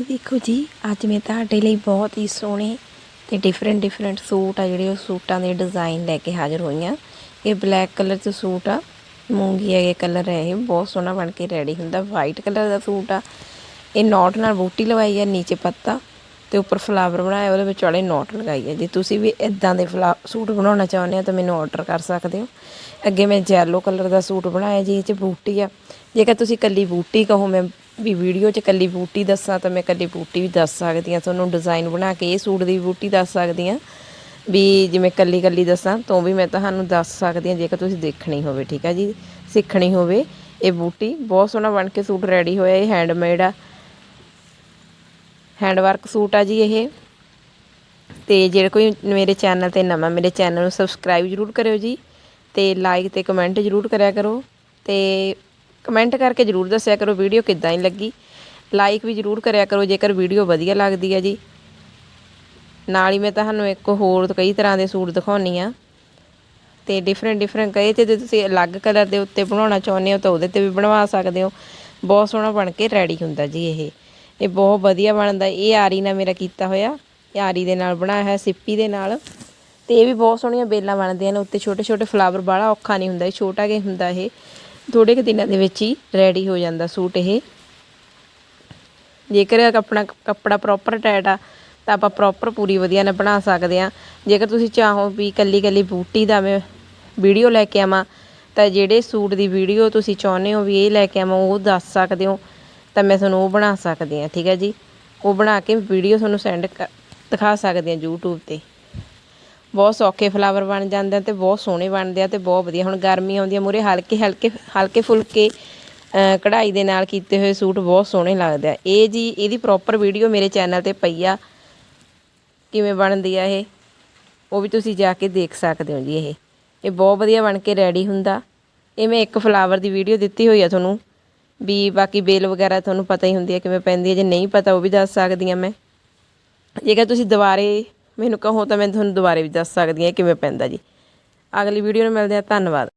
ਇਹ ਦੇਖੋ ਜੀ, ਅੱਜ ਮੈਂ ਤੁਹਾਡੇ ਲਈ ਬਹੁਤ ਹੀ ਸੋਹਣੇ ਤੇ ਡਿਫਰੈਂਟ ਡਿਫਰੈਂਟ ਸੂਟ ਆ ਜਿਹੜੇ ਉਹ ਸੂਟਾਂ ਦੇ ਡਿਜ਼ਾਈਨ ਲੈ ਕੇ ਹਾਜ਼ਰ ਹੋਈ ਹਾਂ। ਇਹ ਬਲੈਕ ਕਲਰ 'ਚ ਸੂਟ ਆ, ਮੂੰਗੀ ਹੈਗੇ ਕਲਰ ਹੈ ਇਹ, ਬਹੁਤ ਸੋਹਣਾ ਬਣ ਕੇ ਰੈਡੀ ਹੁੰਦਾ ਵਾਈਟ ਕਲਰ ਦਾ ਸੂਟ ਆ। ਇਹ ਨੋਟ ਨਾਲ ਬੂਟੀ ਲਵਾਈ ਆ, ਨੀਚੇ ਪੱਤਾ ਤੇ ਉੱਪਰ ਫਲਾਵਰ ਬਣਾਇਆ, ਉਹਦੇ ਵਿੱਚ ਵਾਲੇ ਨੋਟ ਲਗਾਈ ਹੈ ਜੇ ਤੁਸੀਂ ਵੀ ਇਦਾਂ ਦੇ ਫਲਾ, ਸੂਟ ਬਣਾਉਣਾ ਚਾਹੁੰਦੇ ਹੋ ਤਾਂ ਮੈਨੂੰ ਆਰਡਰ ਕਰ ਸਕਦੇ ਹੋ। ਅੱਗੇ ਮੈਂ ਜੈਲੋ ਕਲਰ ਦਾ ਸੂਟ ਬਣਾਇਆ ਜੀ, ਇਹ 'ਚ ਬੂਟੀ ਆ। ਜੇਕਰ ਤੁਸੀਂ ਕੱਲੀ ਬੂਟੀ ਕਹੋ, ਮੈਂ ਵੀ ਵੀਡੀਓ 'ਚ ਕੱਲੀ ਬੂਟੀ ਦੱਸਾਂ ਤਾਂ ਮੈਂ ਕੱਲੀ ਬੂਟੀ ਵੀ ਦੱਸ ਸਕਦੀ ਹਾਂ, ਤੁਹਾਨੂੰ ਡਿਜ਼ਾਈਨ ਬਣਾ ਕੇ ਇਹ ਸੂਟ ਦੀ ਬੂਟੀ ਦੱਸ ਸਕਦੀ ਹਾਂ। ਵੀ ਜਿਵੇਂ ਕੱਲੀ ਕੱਲੀ ਦੱਸਾਂ, ਤਾਂ ਵੀ ਮੈਂ ਤੁਹਾਨੂੰ ਦੱਸ ਸਕਦੀ ਹਾਂ, ਜੇਕਰ ਤੁਸੀਂ ਦੇਖਣੀ ਹੋਵੇ, ਠੀਕ ਆ ਜੀ? ਸਿੱਖਣੀ ਹੋਵੇ ਇਹ ਬੂਟੀ। ਬਹੁਤ ਸੋਹਣਾ ਬਣ ਕੇ ਸੂਟ ਰੈਡੀ ਹੋਇਆ, ਇਹ ਹੈਂਡਮੇਡ ਆ। ਹੈਂਡਵਰਕ ਸੂਟ ਆ ਜੀ ਇਹ। ਤੇ ਜੇ ਕੋਈ ਮੇਰੇ ਚੈਨਲ ਤੇ ਨਵਾਂ ਮੇਰੇ ਚੈਨਲ ਨੂੰ ਸਬਸਕ੍ਰਾਈਬ ਜਰੂਰ ਕਰਿਓ ਜੀ। ਤੇ ਲਾਈਕ ਤੇ ਕਮੈਂਟ ਜਰੂਰ ਕਰਿਆ ਕਰੋ। ਤੇ ਕਮੈਂਟ ਕਰਕੇ ਜਰੂਰ ਦੱਸਿਆ ਕਰੋ ਵੀਡੀਓ ਕਿੱਦਾਂ ਹੀ ਲੱਗੀ। ਲਾਈਕ ਵੀ ਜਰੂਰ ਕਰਿਆ ਕਰੋ, ਜੇਕਰ ਵੀਡੀਓ ਵਧੀਆ ਲੱਗਦੀ ਹੈ ਜੀ। ਨਾਲ ਹੀ ਮੈਂ ਤੁਹਾਨੂੰ ਇੱਕ ਹੋਰ ਕਈ ਤਰ੍ਹਾਂ ਦੇ ਸੂਟ ਦਿਖਾਉਣੀ ਆ। ਤੇ ਡਿਫਰੈਂਟ ਡਿਫਰੈਂਟ ਕਈ ਤੇ ਜੇ ਤੁਸੀਂ ਅਲੱਗ ਕਲਰ ਦੇ ਉੱਤੇ ਬਣਾਉਣਾ ਚਾਹੁੰਦੇ ਹੋ ਤਾਂ ਉਹਦੇ ਤੇ ਵੀ ਬਣਵਾ ਸਕਦੇ ਹੋ। ਬਹੁਤ ਸੋਹਣਾ ਬਣ ਕੇ ਰੈਡੀ ਹੁੰਦਾ ਜੀ ਇਹ। ਇਹ ਬਹੁਤ ਵਧੀਆ ਬਣਦਾ। ਇਹ ਆਰੀ ਨਾਲ ਮੇਰਾ ਕੀਤਾ ਹੋਇਆ। ਇਹ ਆਰੀ ਦੇ ਨਾਲ ਬਣਾਇਆ ਹੋਇਆ, ਸਿੱਪੀ ਦੇ ਨਾਲ। ਤੇ ਇਹ ਵੀ ਬਹੁਤ ਸੋਹਣੀਆਂ ਬੇਲਾਂ ਬਣਦੀਆਂ ਨੇ। ਉੱਤੇ ਛੋਟੇ ਛੋਟੇ ਫਲਾਵਰ ਬਾਹਲਾ ਔਖਾ ਨਹੀਂ ਹੁੰਦਾ। ਇਹ ਛੋਟਾ ਜਿਹਾ ਹੁੰਦਾ ਇਹ। ਥੋੜੇ ਕੁ ਦਿਨਾਂ ਦੇ ਵਿੱਚ ਹੀ ਰੈਡੀ ਹੋ ਜਾਂਦਾ ਸੂਟ ਇਹ। ਜੇਕਰ ਆਪਣਾ ਕੱਪੜਾ ਪ੍ਰੋਪਰ ਟਾਈਟ ਆ, ਤਾਂ ਆਪਾਂ ਪ੍ਰੋਪਰ ਪੂਰੀ ਵਧੀਆ ਨਾਲ ਬਣਾ ਸਕਦੇ ਆ ਜੇਕਰ ਤੁਸੀਂ ਚਾਹੋ ਵੀ ਕੱਲੀ ਕੱਲੀ ਬੂਟੀ ਦਾ ਮੈਂ ਵੀਡੀਓ ਲੈ ਕੇ ਆਵਾਂ, ਤਾਂ ਜਿਹੜੇ ਸੂਟ ਦੀ ਵੀਡੀਓ ਤੁਸੀਂ ਚਾਹੁੰਦੇ ਹੋ ਵੀ ਇਹ ਲੈ ਕੇ ਆਵਾਂ, ਉਹ ਦੱਸ ਸਕਦੇ ਹੋ, ਤਾਂ ਮੈਂ ਤੁਹਾਨੂੰ ਉਹ ਬਣਾ ਸਕਦੀ ਆ ਠੀਕ ਹੈ ਜੀ? ਉਹ ਬਣਾ ਕੇ ਵੀਡੀਓ ਤੁਹਾਨੂੰ ਸੈਂਡ ਦਿਖਾ ਸਕਦੇ ਆ YouTube ਤੇ। ਬਹੁਤ ਸੌਖੇ ਫਲਾਵਰ ਬਣ ਜਾਂਦੇ ਆ ਤੇ ਬਹੁਤ ਸੋਹਣੇ ਬਣਦੇ ਆ ਤੇ ਬਹੁਤ ਵਧੀਆ। ਹੁਣ ਗਰਮੀ ਆਉਂਦੀ ਆ ਮੂਰੇ ਹਲਕੇ ਹਲਕੇ ਹਲਕੇ ਫੁਲਕੇ ਕਢਾਈ ਦੇ ਨਾਲ ਕੀਤੇ ਹੋਏ ਸੂਟ ਬਹੁਤ ਸੋਹਣੇ ਲੱਗਦੇ ਆ। ਇਹ ਜੀ, ਇਹਦੀ ਪ੍ਰੋਪਰ ਵੀਡੀਓ ਮੇਰੇ ਚੈਨਲ ਤੇ ਪਈ ਆ। ਕਿਵੇਂ ਬਣਦੀ ਆ ਇਹ? ਉਹ ਵੀ ਤੁਸੀਂ ਜਾ ਕੇ ਦੇਖ ਸਕਦੇ ਹੋ ਜੀ ਇਹ। ਇਹ ਬਹੁਤ ਵਧੀਆ ਬਣ ਕੇ ਰੈਡੀ ਹੁੰਦਾ। ਇਹ ਮੈਂ ਇੱਕ ਫਲਾਵਰ ਦੀ ਵੀਡੀਓ ਦਿੱਤੀ ਹੋਈ ਆ ਤੁਹਾਨੂੰ। ਵੀ ਬਾਕੀ ਬੇਲ ਵਗੈਰਾ ਤੁਹਾਨੂੰ ਪਤਾ ਹੀ ਹੁੰਦੀ ਹੈ ਕਿਵੇਂ ਪੈਂਦੀ ਹੈ ਜੇ ਨਹੀਂ ਪਤਾ ਉਹ ਵੀ ਦੱਸ ਸਕਦੀ ਆ ਮੈਂ। ਜੇਕਰ ਤੁਸੀਂ ਦੁਬਾਰੇ ਮੈਨੂੰ ਕਹੋ ਤਾਂ ਮੈਂ ਤੁਹਾਨੂੰ ਦੁਬਾਰੇ ਵੀ ਦੱਸ ਸਕਦੀ ਹਾਂ ਕਿਵੇਂ ਪੈਂਦਾ ਜੀ। ਅਗਲੀ ਵੀਡੀਓ ਨੂੰ ਮਿਲਦੇ ਆ ਧੰਨਵਾਦ।